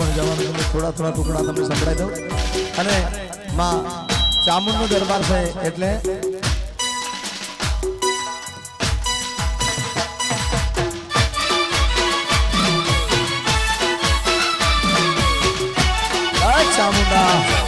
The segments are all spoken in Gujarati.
પણ જવાનું તમને થોડા થોડા ટુકડા તમને સંભળાઈ દઉં. અને માં ચામુંડનો દરબાર થાય એટલે ચામુંડા.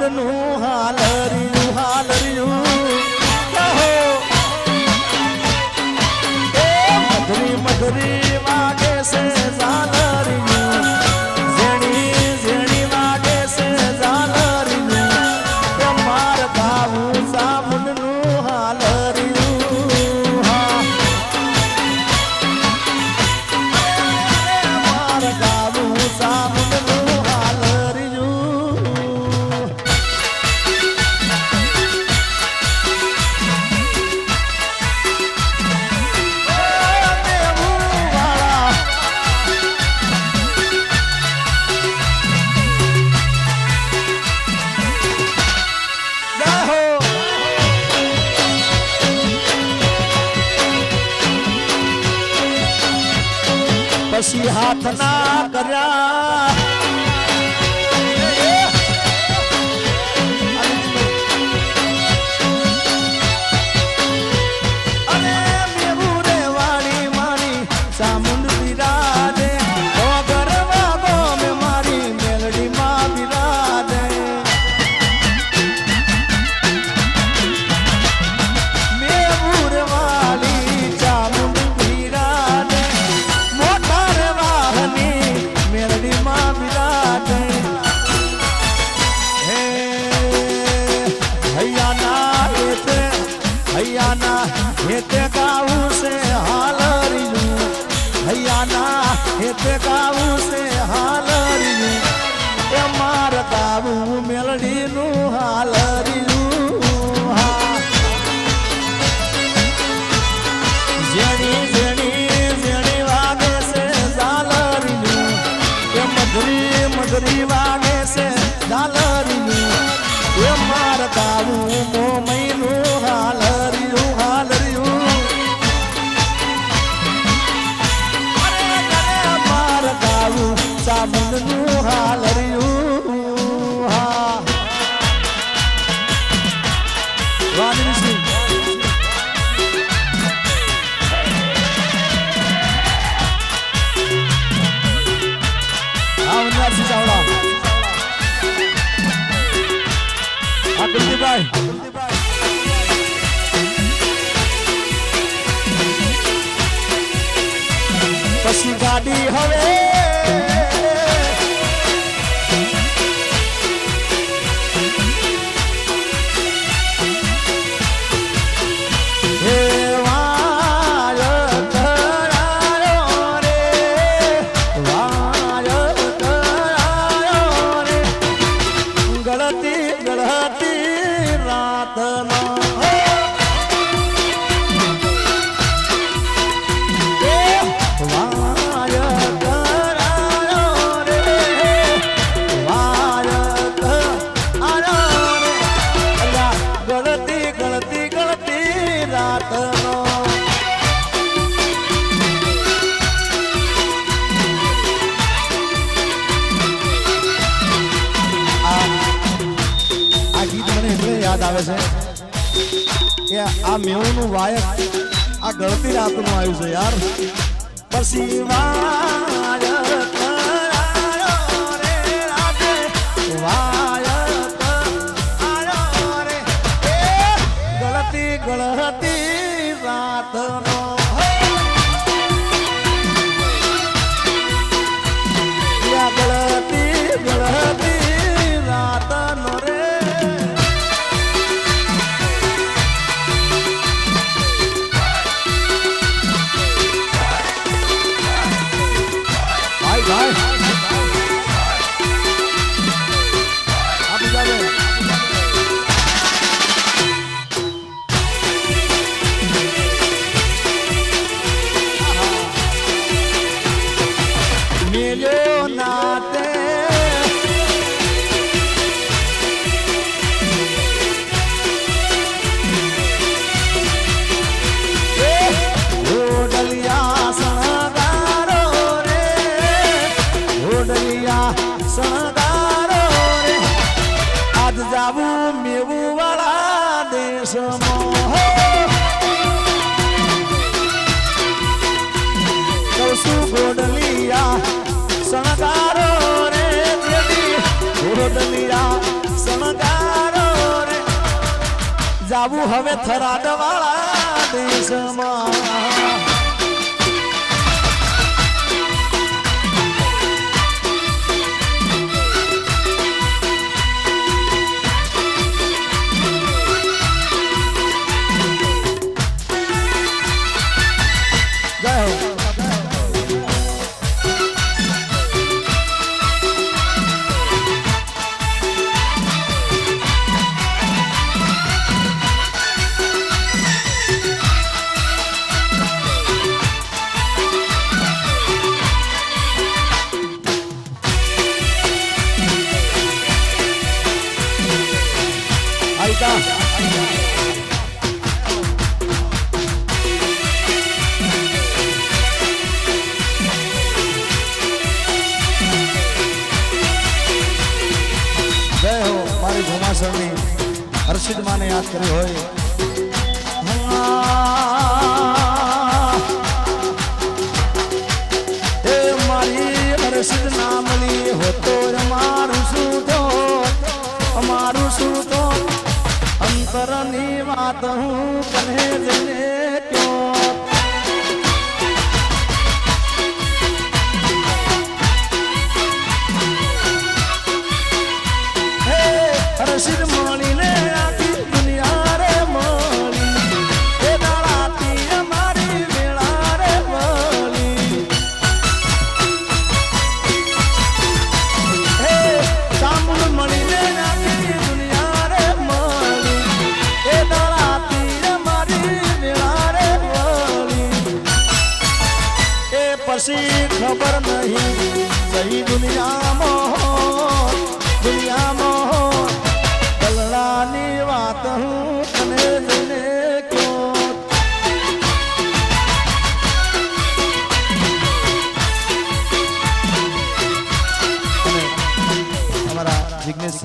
નું હાલ રહ્યું હાલ રહ્યું મધરી મધરી. હાથ ના કર્યા. દીવાન જાવું હવે થરાદ વાળા દેશમાં. હર્ષિત માને યાદ કરી હોય. અમારું શું તો અંતરની વાત હું કને જઈને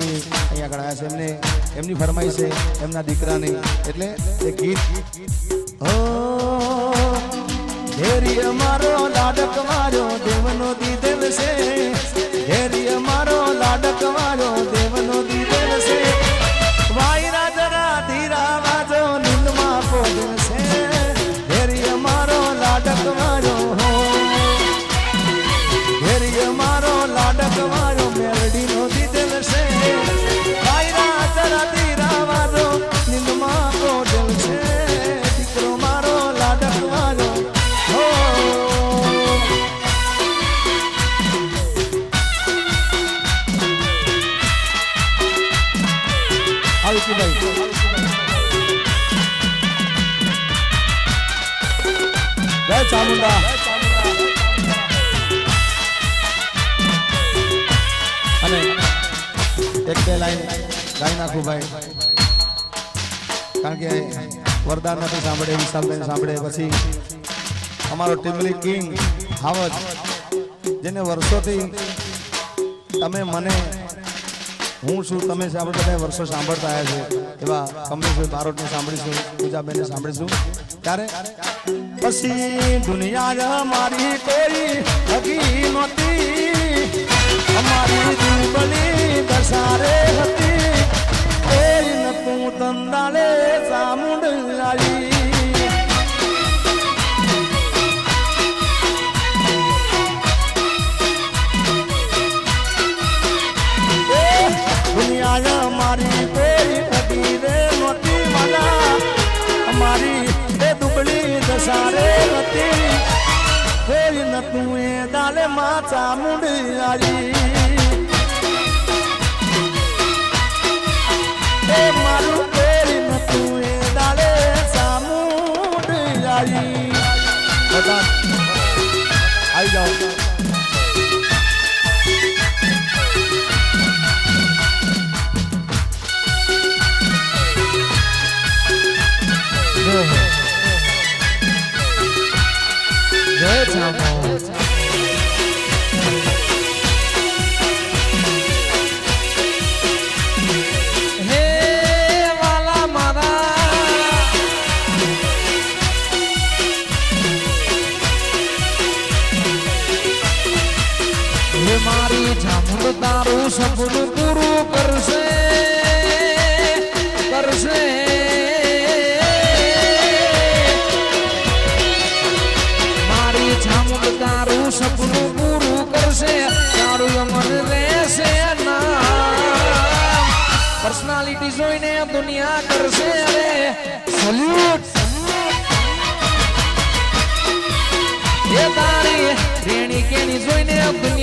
જિજ્ઞેશસિંહ અહીંયા આગળ છે. એમને, એમની ફરમાઈ છે, એમના દીકરાની. એટલે એ ગીત, હો અમારો લાડક મારો દેવનો દીધેલ છે. ધેરી અમારો લાડક મારો ગાઈ ભાઈ. કારણ કે વરદાન નથી સાંભળે વિશાલભાઈ સાંભળે, પછી અમારો ટીમલી કિંગ હાવજ, જેને વર્ષોથી તમે મને, હું છું, તમે આપણે બધા વર્ષો સાંભળતા આવ્યા છે. એવા કમલેશભાઈ બારોટને સાંભળીશું, પૂજાબેનને સાંભળીશું. ત્યારે પછી દુનિયા મારી કોઈ હકી નહોતી. અમારી દુબળી દશારે હતી. કોઈ નતું તંદાળે ચામુંડ આવી દુનિયા મારી કોઈ હકી રે નહોતી માલા અમારી એ દુબળી દશારે હતી કોઈ નતું એ દાલે માં ચામુંડ આવી Motown. દુનિયા કરશે અરે સલ્યુટ એ તારી રેણી કેની જોઈને દુનિયા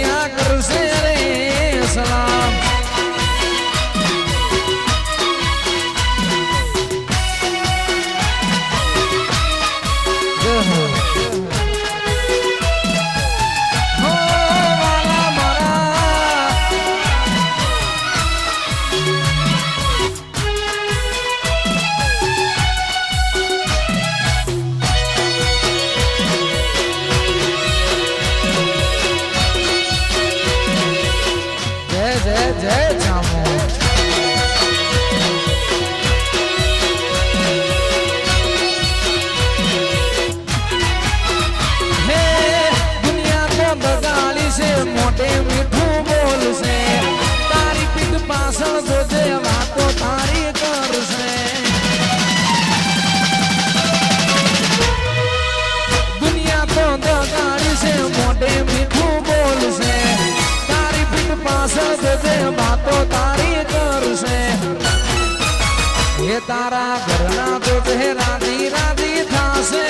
એ તારા ઘરના તો રાધી રાધી થાશે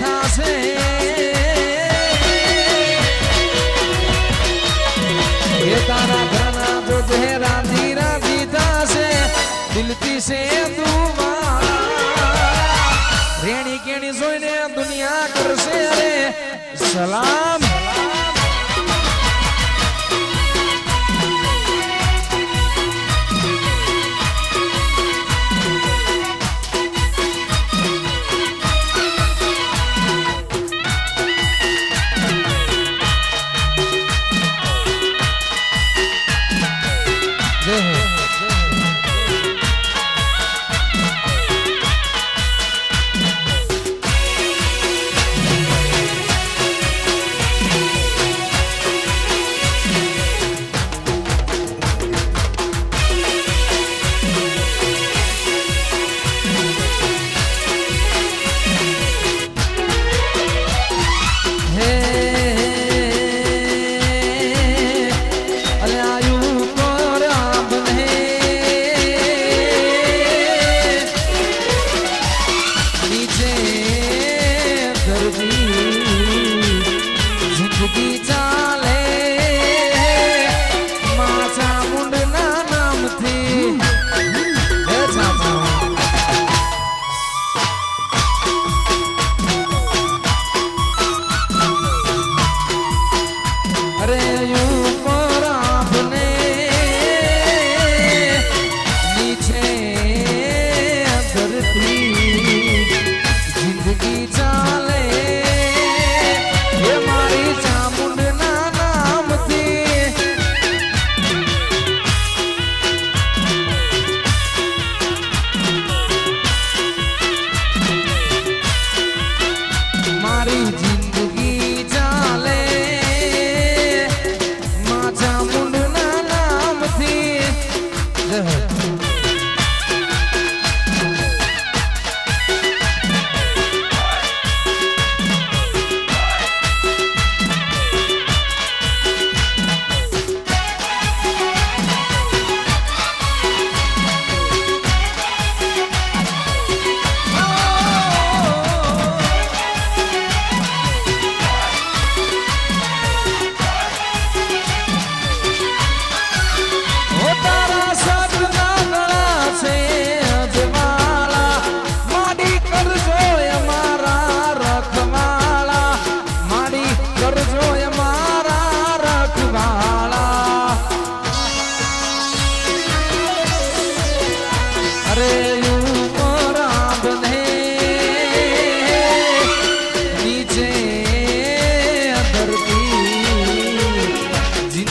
થાશે. એ તારા ઘરના તો રાધી રાધી થાશે. દિલથી સે તું રેણી કેણી જોઈને દુનિયા કરશે અરે સલામ.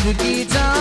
could be done.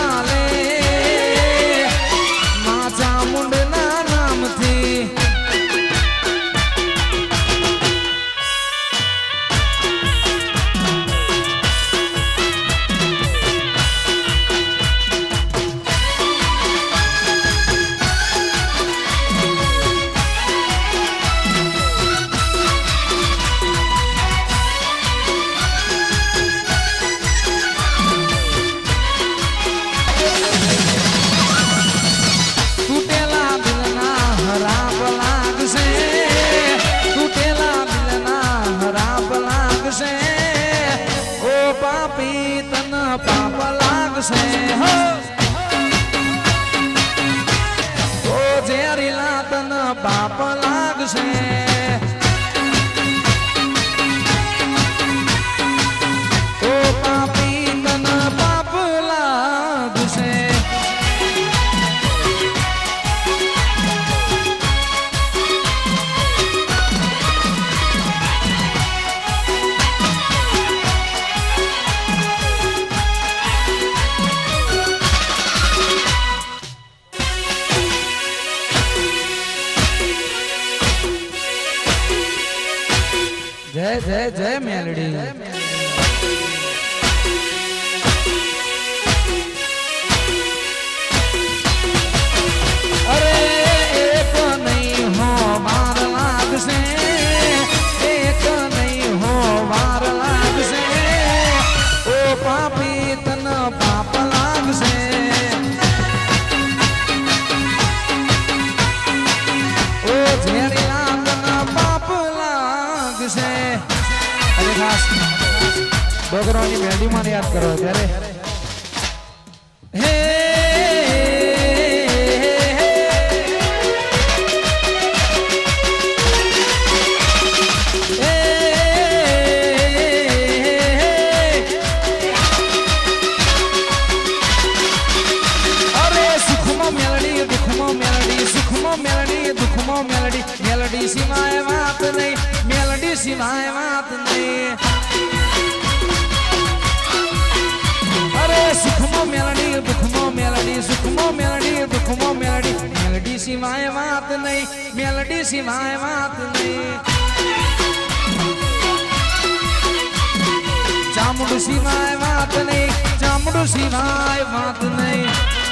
મેલડીમાં યાદ કરો ત્યારે. હે મેલડી. મેલડી સિવાય વાત નહીં મેલડી સિવાય વાત નહીં. સુખમાં મેલડી દુઃખમાં મેલડી સુખમાં મેલડી દુઃખમાં મેલડી મેલડી સિવાય વાત નહીં મેલડી સિવાય વાત નહીં ચામડું સિવાય વાત નહીં ચામડું સિવાય વાત નહીં